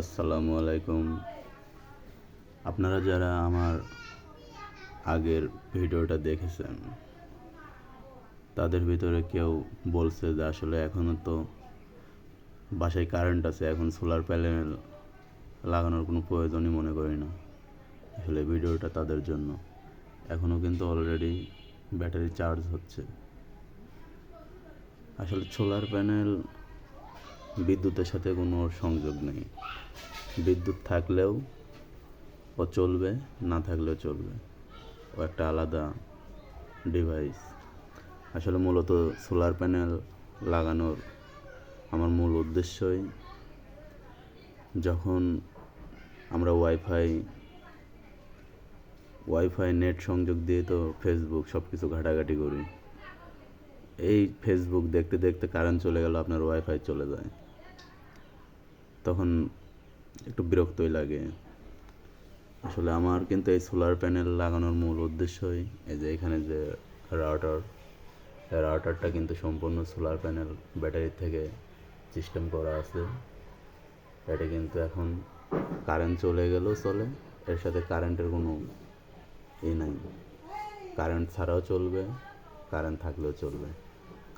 আসসালামু আলাইকুম। আপনারা যারা আমার আগের ভিডিওটা দেখেছেন, তাদের ভিতরে কেউ বলছে যে আসলে এখনও তো বাসায় কারেন্ট আছে, এখন সোলার প্যানেল লাগানোর কোনো প্রয়োজনই মনে করি না। আসলে ভিডিওটা তাদের জন্য। এখনও কিন্তু অলরেডি ব্যাটারি চার্জ হচ্ছে। আসলে সোলার প্যানেল বিদ্যুতের সাথে কোনো সংযোগ নেই। বিদ্যুৎ থাকলেও ও চলবে, না থাকলেও চলবে। ও একটা আলাদা ডিভাইস আসলে মূলত সোলার প্যানেল লাগানোর আমার মূল উদ্দেশ্যই যখন আমরা ওয়াইফাই ওয়াইফাই নেট সংযোগ দিয়ে তো ফেসবুক সব কিছু ঘাটাঘাটি করি। এই ফেসবুক দেখতে দেখতে কারেন্ট চলে গেল, আপনার ওয়াইফাই চলে যায়। তখন একটু বিরক্তই লাগে। আসলে আমার কিন্তু এই সোলার প্যানেল লাগানোর মূল উদ্দেশ্যই এই যে এখানে যে রাউটার রাউটারটা কিন্তু সম্পূর্ণ সোলার প্যানেল ব্যাটারি থেকে সিস্টেম করা আছে। এটা কিন্তু এখন কারেন্ট চলে গেলেও চলে, এর সাথে কারেন্টের কোনো ই নাই। কারেন্ট ছাড়াও চলবে কারেন্ট থাকলেও চলবে।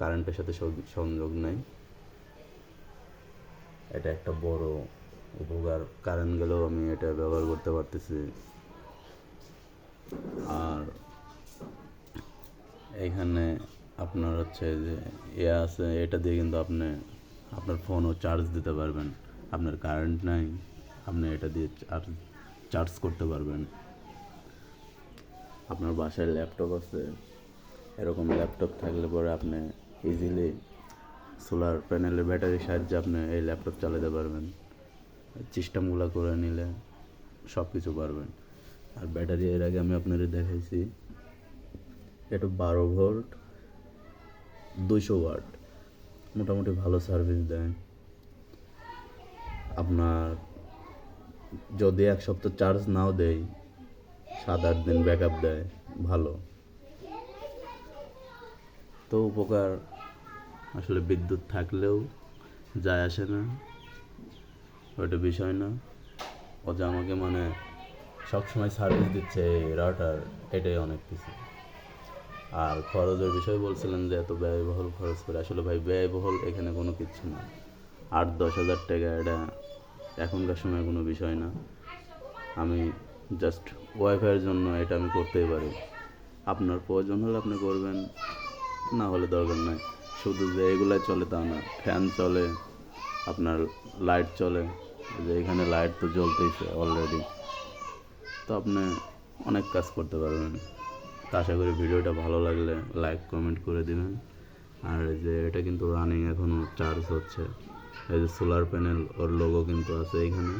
কারেন্টের সাথে সংযোগ নাই। এটা একটা বড় উপকার কারেন্ট গেলেও আমি এটা ব্যবহার করতে পারতেছি। আর এখানে আপনার হচ্ছে যে এ আছে, এটা দিয়ে কিন্তু আপনি, আপনার ফোনও চার্জ দিতে পারবেন। আপনার কারেন্ট নাই, আপনি এটা দিয়ে চার্জ চার্জ করতে পারবেন। আপনার বাসায় ল্যাপটপ আছে, এরকম ল্যাপটপ থাকলে পরে আপনি ইজিলি সোলার প্যানেলের ব্যাটারির সাহায্যে আপনি এই ল্যাপটপ চালাতে পারবেন। সিস্টেমগুলো করে নিলে সব কিছু পারবেন। আর ব্যাটারি এর আগে আমি আপনাদের দেখাইছি, এটা বারো ভোল্ট, দুইশো ওয়াট। মোটামুটি ভালো সার্ভিস দেয়। আপনার যদি এক সপ্তাহ চার্জ নাও দেয়, সাত আট দিন ব্যাক আপ দেয়, ভালো। তো উপকার, আসলে বিদ্যুৎ থাকলেও যায় আসে না। ওইটা বিষয় না। ও যে আমাকে মানে সবসময় সার্ভিস দিচ্ছে এই রাউটার এটাই অনেক কিছু। আর খরচের বিষয় বলছিলেন যে এত ব্যয়বহুল খরচ করে। আসলে ভাই, ব্যয়বহুল এখানে কোনো কিছু না। আট, দশ হাজার টাকা এটা এখনকার সময় কোনো বিষয় না। আমি জাস্ট ওয়াইফাইয়ের জন্য এটা আমি করতেই পারি। আপনার প্রয়োজন হলে আপনি করবেন, না হলে দরকার নাই। শুধু যে এগুলাই চলে তা না ফ্যান চলে, আপনার লাইট চলে। যে এখানে লাইট তো জ্বলতেইছে অলরেডি তো আপনি অনেক কাজ করতে পারবেন। তো আশা করি ভিডিওটা ভালো লাগলে লাইক কমেন্ট করে দিবেন। আর যে এটা কিন্তু রানিং এখনও চার্জ হচ্ছে। এই যে সোলার প্যানেল ওর লোগো কিন্তু আছে এখানে।